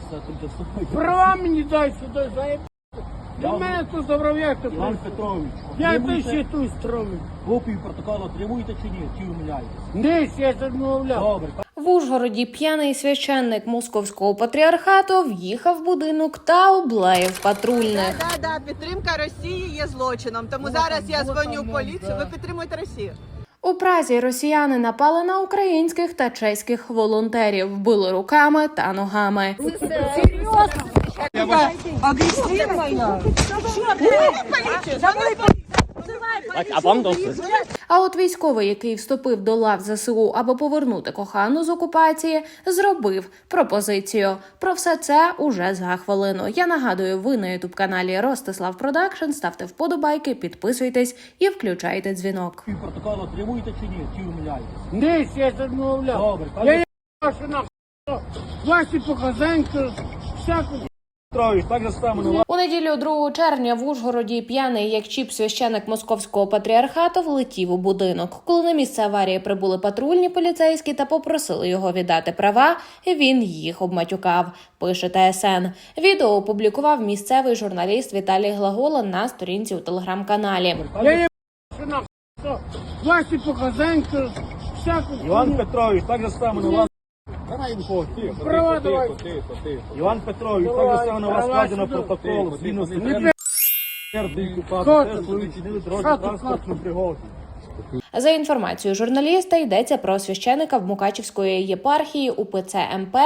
Залишся тимчасово. Права мені дай сюди. Я До вам- мене тут забрав'яти. Іван Петрович, Я ти отримуєте ще тут стромив. копію протоколу отримуєте чи ні? Чи умиляєтесь? Десь я відмовляв. Добре, В Ужгороді п'яний священник московського патріархату в'їхав в будинок та облаяв патрульних. Да, да, підтримка Росії є злочином. Тому зараз я дзвоню в поліцію. Ви підтримуєте Росію. У Празі росіяни напали на українських та чеських волонтерів, били руками та ногами. А от військовий, який вступив до лав ЗСУ, аби повернути кохану з окупації, зробив пропозицію. Про все це уже за хвилину. Я нагадую, ви на ютуб каналі Ростислав Продакшн. Ставте вподобайки, підписуйтесь і включайте дзвінок. копію протоколу отримуєте чи ні? Чи умиляєтесь? Десь я відмовляв. Добре, Я є вашу нахуй. Ваші показанки, всяку Петрович, так же само на У неділю 2 червня в Ужгороді п'яний як чіп священик московського патріархату влетів у будинок. Коли на місце аварії прибули патрульні поліцейські та попросили його віддати права, він їх обматюкав. Пише ТСН. Відео опублікував місцевий журналіст Віталій Глагола на сторінці у телеграм-каналі. Я є. Ваші показанки, всяку Іван Петрович, так же само. Права давай. Іван Петрович, так же саме на вас складено протокол. Згідно з Не бля- Сердий Хто купати, теж свою чинили дорожню транспортну пригоду. За інформацією журналіста, йдеться про священика в Мукачівської єпархії УПЦ МП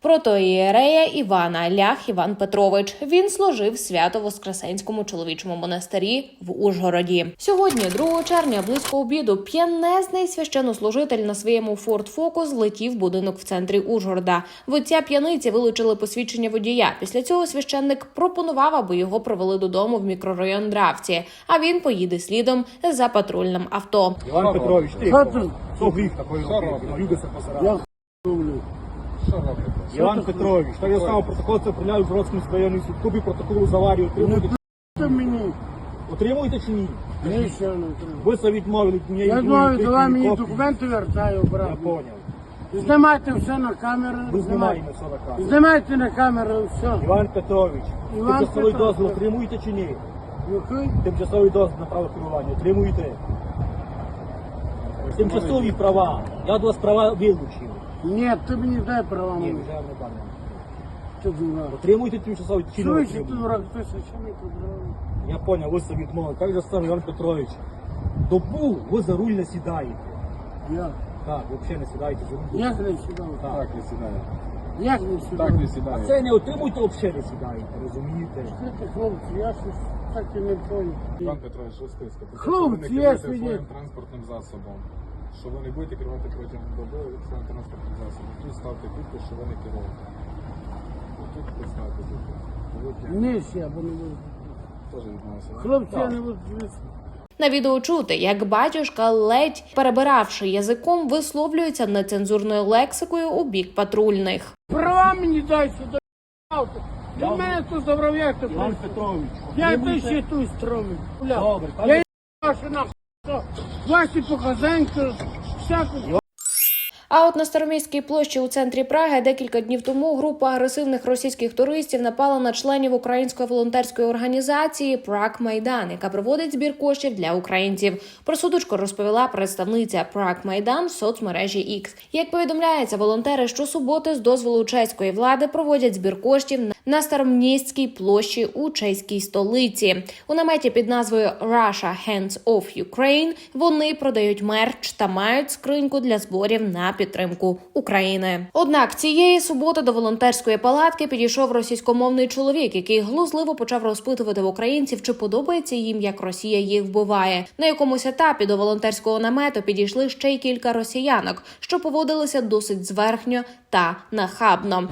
протоієрея Івана Лях Іван Петрович. Він служив в Свято-Воскресенському чоловічому монастирі в Ужгороді. Сьогодні, 2 червня, близько обіду, п'янезний священнослужитель на своєму Ford Focus злетів в будинок в центрі Ужгорода. Водця п'яниці вилучили посвідчення водія. Після цього священник пропонував, аби його провели додому в мікрорайон Дравці. А він поїде слідом за патрульним авто. Іван Петрович, ти. Що ти? Що гріх робити? Я роблю. Іван Петрович, так я само протокол це прийняв в Бродському суд. Копію протоколу з аварії отримуєте? Ти мені. Отримуєте чи ні? Ні, ще не треба. Ви це відмовили мені. Я думаю, давай мені документи вертаю, Я брат. поняв. Знімайте все на камеру. Ви знімаємо все на камеру. Знімайте на камеру все. Іван Петрович, Іван тимчасовий Петрович. дозвіл отримуєте чи ні? Який? Тимчасовий дозвіл на право керування отримуєте? Тимчасові права. Я до вас права вилучив. Ні, ти мені дай права Ні, мені. вже не дам. Ти дурак. Отримуєте тимчасові чи не Чуєш, ти отримуєте? дурак, ти що чому ти дурак? Я понял, ви собі відмовили. Як же сам Іван Петрович? Добу ви за руль не сідаєте. Я. Так, взагалі не сідаєте за руль. Як не сідав? Так. не сідає. Як не сідав? Так не А сідає. це не отримуєте, взагалі не сідаєте, розумієте? Слухайте, хлопці, я щось так і не понял. Іван Петрович, те, Хлопці, що ви я транспортним засобом. Що ви не будете керувати протягом доби своїм транспортним засобом. Тут ставте підпис, що ви не керуєте. Тут поставте підпис. Ви п'яні. Ні, ще, бо не. Теж відмовився. Хлопці, я не буду. На відео чути, як батюшка, ледь перебиравши язиком, висловлюється нецензурною лексикою у бік патрульних. Права мені дай сюди. До мене тут забрав'яти. Іван Петрович, Я ти ще тут стромив. Добре, Я є вашу нахуй. Ваші показанки, всяку А от на Староміській площі у центрі Праги декілька днів тому група агресивних російських туристів напала на членів української волонтерської організації Праг Майдан, яка проводить збір коштів для українців. Про судочку розповіла представниця Праг Майдан в соцмережі X. Як повідомляється, волонтери щосуботи з дозволу чеської влади проводять збір коштів на Староміській площі у чеській столиці. У наметі під назвою Russia Hands Off Ukraine вони продають мерч та мають скриньку для зборів на підтримку України. Однак цієї суботи до волонтерської палатки підійшов російськомовний чоловік, який глузливо почав розпитувати в українців, чи подобається їм, як Росія їх вбиває. На якомусь етапі до волонтерського намету підійшли ще й кілька росіянок, що поводилися досить зверхньо та нахабно.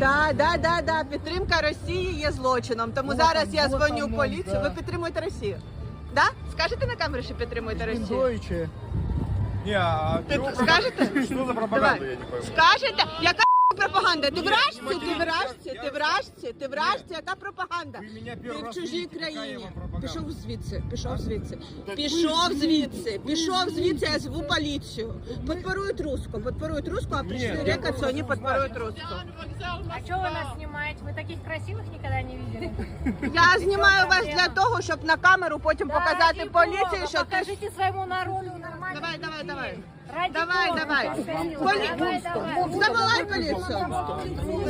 Да, да, да, да. Підтримка Росії є злочином. Тому зараз я дзвоню в поліцію. Ви підтримуєте Росію. Да? Скажете на камеру, що підтримуєте Росію? Ні, а Ти скажете? що за Давай. Скажете? Яка пропаганда? Ти в рашці? Ти в рашці? Ти в рашці? Ти вражці, яка пропаганда? Ви мене Ти перший в раз чужій видите, яка я країні. вам пропаганда. Пішов звідси, пішов звідси. Пішов звідси, пішов звідси, я зву поліцію. Подпорують руску, подпорують руску, а прийшли рекать, що вони подпорують руску. А что вы нас снимаете? Мы таких красивых никогда не видели. Я знімаю вас для того, щоб на камеру потім показати поліції, що ти... Покажите своему народу нормально. Давай, давай, давай. Ради Давай, Бога, давай. повторила. Полі... Давай, давай. Заволай поліцію.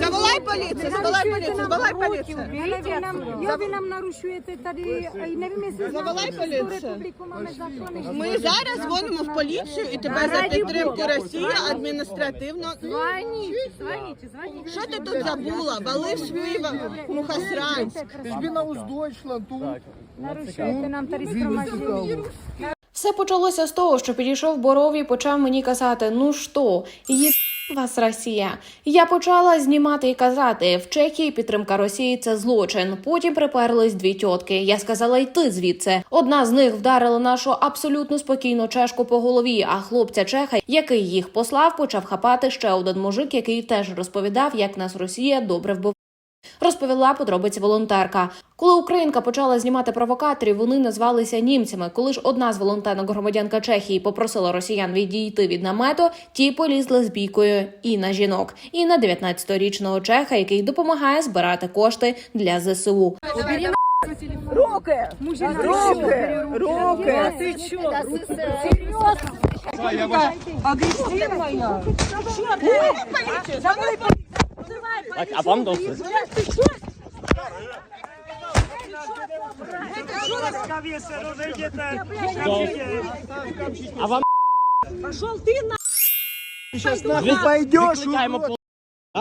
Заволай поліцію, заволай поліцію, заволай поліцію. Я ви нам нарушуєте тоді, і не вмісти Заволай поліцію. республіку закони. Ми зараз дзвонимо в поліцію і тебе за підтримку Росії адміністративно. Звоните, звоните, звоните. Що ти тут забула? Вали в свій Мухасранськ. Нарушуєте нам тариф громадян. Все почалося з того, що підійшов Боров і почав мені казати: ну що, є вас Росія. Я почала знімати і казати: в Чехії підтримка Росії це злочин. Потім приперлись дві тітки. Я сказала йти звідси. Одна з них вдарила нашу абсолютно спокійну чешку по голові. А хлопця чеха, який їх послав, почав хапати ще один мужик, який теж розповідав, як нас Росія добре вбиває. Розповіла подробиці волонтерка. Коли українка почала знімати провокаторів, вони назвалися німцями. Коли ж одна з волонтерок громадянка Чехії попросила росіян відійти від намету, ті полізли з бійкою і на жінок, і на 19-річного чеха, який допомагає збирати кошти для ЗСУ. Руки! Руки! Руки! Ти чого? А вам досить? А вам Пошел ты на Сейчас нахуй пойдешь,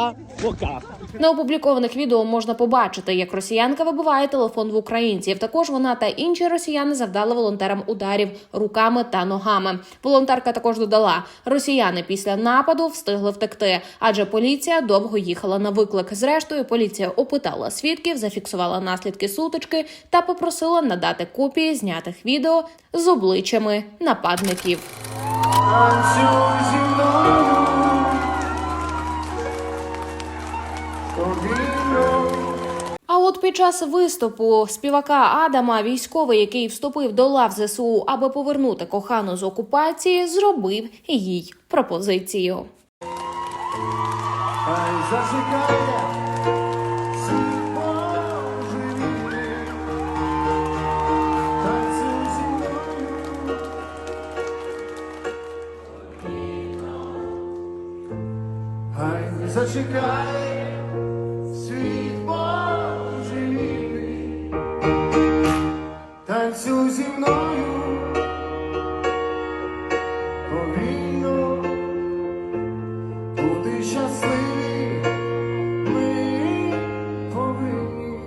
а? Пока. На опублікованих відео можна побачити, як росіянка вибиває телефон в українців. Також вона та інші росіяни завдали волонтерам ударів руками та ногами. Волонтерка також додала: росіяни після нападу встигли втекти, адже поліція довго їхала на виклик. Зрештою, поліція опитала свідків, зафіксувала наслідки сутички та попросила надати копії знятих відео з обличчями нападників. А от під час виступу співака Адама, військовий, який вступив до лав ЗСУ, аби повернути кохану з окупації, зробив їй пропозицію. Хай бути щасливі ми повинні.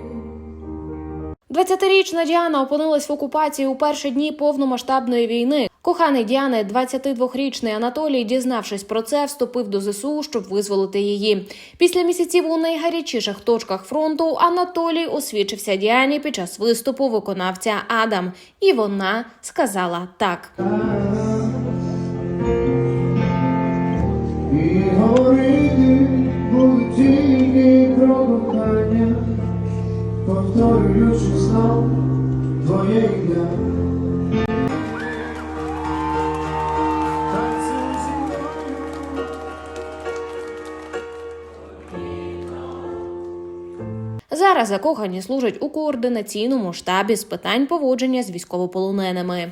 20-річна Діана опинилась в окупації у перші дні повномасштабної війни. Коханий Діани, 22-річний Анатолій, дізнавшись про це, вступив до ЗСУ, щоб визволити її. Після місяців у найгарячіших точках фронту Анатолій освічився Діані під час виступу виконавця Адам, і вона сказала так. Повторюючи знов твоє ім'я. Зараз закохані служать у координаційному штабі з питань поводження з військовополоненими.